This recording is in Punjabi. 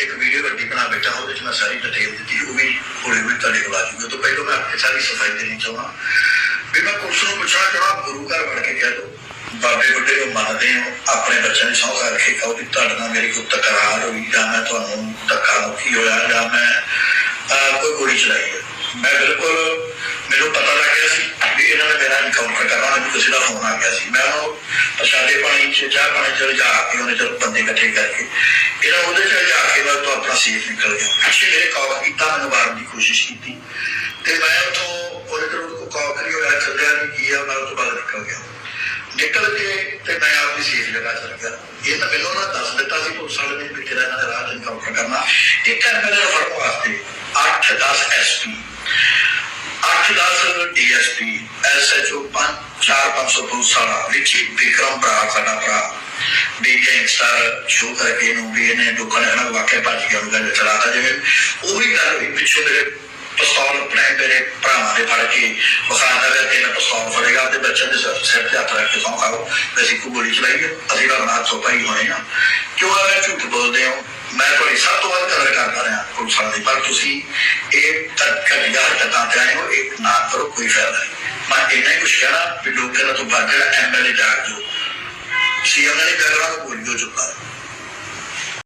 ਇੱਕ ਵੀਡੀਓ ਵੱਡੀ ਬਣਾ ਬੈਠਾ, ਉਹਦੇ ਵਿੱਚ ਮੈਂ ਸਾਰੀ ਡਿਟੇਲ ਦਿੱਤੀ, ਉਹ ਵੀ ਹੌਲੀ ਹੌਲੀ ਤੁਹਾਡੇ ਕੋਲ ਆ ਜੂਗੀ ਉਹ ਤੋਂ ਪਹਿਲਾਂ ਮੈਂ ਆਪਣੀ ਸਾਰੀ ਸਫ਼ਾਈ ਦੇਣੀ ਚਾਹੁੰਦਾ। ਵੀ ਮੈਂ ਪੁਲਿਸ ਨੂੰ ਪੁੱਛਣਾ ਚਾਹਾਂ ਗੁਰੂ ਘਰ ਬਣ ਕੇ ਕਹਿ ਦੋ, ਬਾਬੇ ਬੁੱਢੇ ਨੂੰ ਮੰਨਦੇ ਹੋ, ਆਪਣੇ ਬੱਚਿਆਂ ਦੀ ਸਹੁੰ ਕਰਕੇ ਕਹੋ ਵੀ ਤੁਹਾਡੇ ਨਾਲ ਮੇਰੀ ਕੋਈ ਤਕਰਾਰ ਹੋਈ, ਜਾਂ ਮੈਂ ਤੁਹਾਨੂੰ ਧੱਕਾ ਮੁੱਕੀ ਹੋਇਆ, ਜਾਂ ਮੈਂ ਕੋਈ ਗੋਲੀ ਚਲਾਈ ਮੈਂ ਬਿਲਕੁਲ, ਮੈਨੂੰ ਪਤਾ ਲੱਗ ਗਿਆ ਸੀ ਵੀ ਇਹਨਾਂ ਨੇ ਮੇਰਾ ਇਨਕਾਊਂਟਰ ਕਰਨਾ, ਮੈਨੂੰ ਕਿਸੇ ਦਾ ਫੋਨ ਆ ਗਿਆ ਸੀ। ਮੈਂ ਉਹਨੂੰ ਪ੍ਰਸ਼ਾਦੇ ਪਾਣੀ ਚ, ਚਾਹ ਪਾਣੀ ਚ ਜਾ ਕੇ ਉਹਨੇ ਜਦ ਬੰਦੇ ਇਕੱਠੇ ਕਰਕੇ, ਇਹਨਾਂ ਉਹਦੇ ਚ ਜਾ ਕੇ ਸੇਫ ਨਿਕਲ ਗਿਆ। ਪਿੱਛੇ ਮੇਰੇ ਕਾਲ ਕੀਤਾ ਮੈਨੂੰ ਮਾਰਨ ਦੀ ਕੋਸ਼ਿਸ਼ ਕੀਤੀ ਤੇ ਮੈਂ ਉਥੋਂ ਉਹਦੇ ਕੋਲ ਕੋ ਕਾਲ ਕਰੀ ਹੋਇਆ ਚੱਲਿਆ ਨਹੀਂ ਗਿਆ ਮੈਂ ਉਹ ਤੋਂ ਨਿਕਲ ਗਿਆ। ਨਿਕਲ ਕੇ ਤੇ ਮੈਂ ਆਪਣੀ ਸੇਫ ਜਗ੍ਹਾ ਚਲ ਗਿਆ ਇਹ ਤਾਂ ਮੈਨੂੰ ਉਹਨਾਂ ਦੱਸ ਦਿੱਤਾ ਸੀ ਪੁਲਿਸ ਵਾਲੇ ਨੇ ਵੀ ਤੇਰਾ ਇਹਨਾਂ ਦੇ ਰਾਹ ਇਨਕਾਊਂਟਰ ਕਰਨਾ। ਇੱਕ ਐਮਐਲਏ ਨੂੰ ਵਾਸਤੇ 8-10 ਐਸਪੀ 8-10 ਡੀਐਸਪੀ ਐਸਐਚਓ 4-500 ਪੁਲਿਸ ਵਾਲਾ ਵਿੱਚੀ ਵਿਕਰਮ ਭਰਾ, ਸਾਡਾ ਭਰਾ। ਵੀ ਗੈਂਗਸਟਰ ਸ਼ੋ ਕਰਕੇ ਨੂੰ ਵੀ ਇਹਨੇ ਲੋਕਾਂ ਨੇ ਹਨਾ ਵਾਕਿਆ ਭੱਜ ਗਿਆ ਉਹਨੂੰ ਕਹਿੰਦੇ ਚਲਾਤਾ ਜਿਵੇਂ ਉਹੀ ਗੱਲ ਹੋਈ ਪਿੱਛੋਂ ਮੇਰੇ ਪਿਸਤੌਲ ਆਪਣੇ ਮੇਰੇ ਭਰਾਵਾਂ ਦੇ ਫੜ ਕੇ ਵਖਾਤਾ ਗਿਆ ਮੈਂ ਪਿਸਤੌਲ ਫੜੇਗਾ ਤੇ ਬੱਚਿਆਂ ਦੇ ਸਿਰ ਤੇ ਹੱਥ ਰੱਖ ਕੇ ਸੌਂ ਖਾਓ ਅਸੀਂ ਕੋਈ ਗੋਲੀ ਚਲਾਈ ਹੈ ਅਸੀਂ ਤਾਂ ਨਾਲ ਸੋਪਾਈ ਹੋਏ ਆ। ਕਿਉਂ ਐਵੇਂ ਝੂਠ ਬੋਲਦੇ ਹੋ? ਮੈਂ ਤੁਹਾਡੀ ਸਭ ਤੋਂ ਵੱਧ ਕਦਰ ਕਰਦਾ ਰਿਹਾ ਪੁਲਿਸ ਵਾਲਿਆਂ ਪਰ ਤੁਸੀਂ ਇਹ ਤੱਕ ਘਟੀਆ ਹਰਕਤਾਂ ਤੇ ਆਏ ਹੋ, ਇਹ ਨਾ ਕਰੋ, ਕੋਈ ਫਾਇਦਾ ਨਹੀਂ। ਮੈਂ ਇੰਨਾ ਹੀ ਕੁਛ ਕਹਿਣਾ ਵੀ ਲੋਕਾਂ ਤੋਂ ਬਾਅਦ ਐਮਐਲਏ ਜਾਗ ਜੋ। ਸੀਐਮ ਨੇ ਕਹਿਣਾ ਉਹ ਬੋਲ ਜੋ ਚੁੱਕਾ